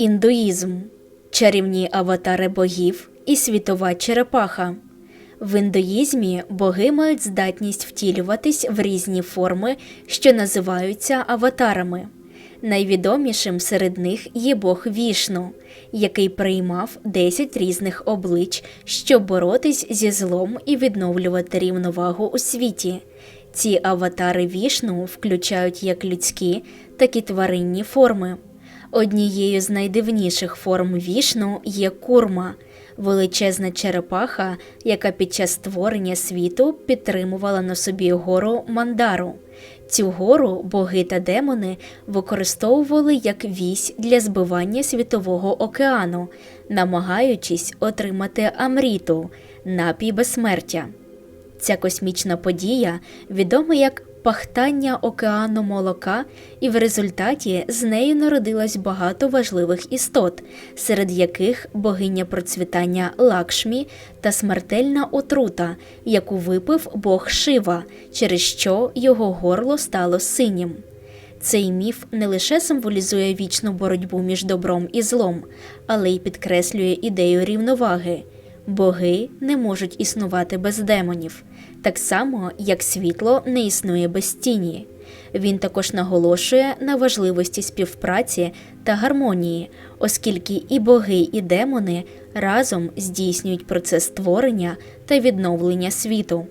Індуїзм чарівні аватари богів і світова черепаха. В індуїзмі боги мають здатність втілюватись в різні форми, що називаються аватарами. Найвідомішим серед них є Бог Вішну, який приймав 10 різних облич, щоб боротись зі злом і відновлювати рівновагу у світі. Ці аватари Вішну включають як людські, так і тваринні форми. Однією з найдивніших форм вішну є курма, величезна черепаха, яка під час створення світу підтримувала на собі гору Мандару. Цю гору боги та демони використовували як вісь для збивання світового океану, намагаючись отримати Амріту напій безсмертя. Ця космічна подія відома як пахтання океану молока, і в результаті з нею народилось багато важливих істот, серед яких богиня процвітання Лакшмі та смертельна отрута, яку випив бог Шива, через що його горло стало синім. Цей міф не лише символізує вічну боротьбу між добром і злом, але й підкреслює ідею рівноваги. Боги не можуть існувати без демонів, так само як світло не існує без тіні. Він також наголошує на важливості співпраці та гармонії, оскільки і боги, і демони разом здійснюють процес створення та відновлення світу.